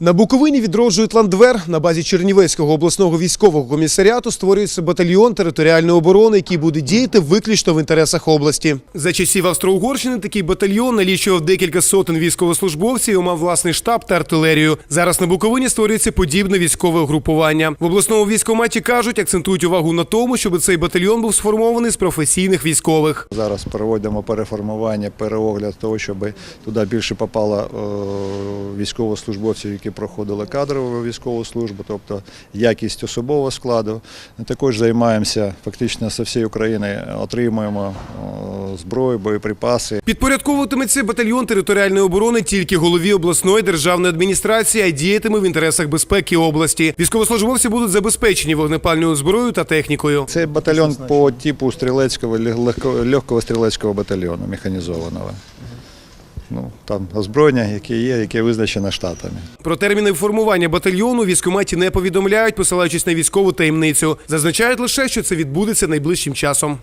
На Буковині відроджують ландвер. На базі Чернівецького обласного військового комісаріату створюється батальйон територіальної оборони, який буде діяти виключно в інтересах області. За часів Австро-Угорщини такий батальйон налічував декілька сотень військовослужбовців і мав власний штаб та артилерію. Зараз на Буковині створюється подібне військове угрупування. В обласному військкоматі кажуть, акцентують увагу на тому, щоб цей батальйон був сформований з професійних військових. Зараз проводимо переформування, переогляд того, щоб туди більше попало е, військовослужбовців, які проходили кадрову військову службу, тобто якість особового складу. Також займаємося фактично з всієї України, отримуємо зброю, боєприпаси. Підпорядковуватиметься батальйон територіальної оборони тільки голові обласної державної адміністрації, а діятиме в інтересах безпеки області. Військовослужбовці будуть забезпечені вогнепальною зброєю та технікою. Це батальйон по типу стрілецького легко- легкого стрілецького батальйону механізованого. Там озброєння, яке є, яке визначено штатами. Про терміни формування батальйону військоматі не повідомляють, посилаючись на військову таємницю. Зазначають лише, що це відбудеться найближчим часом.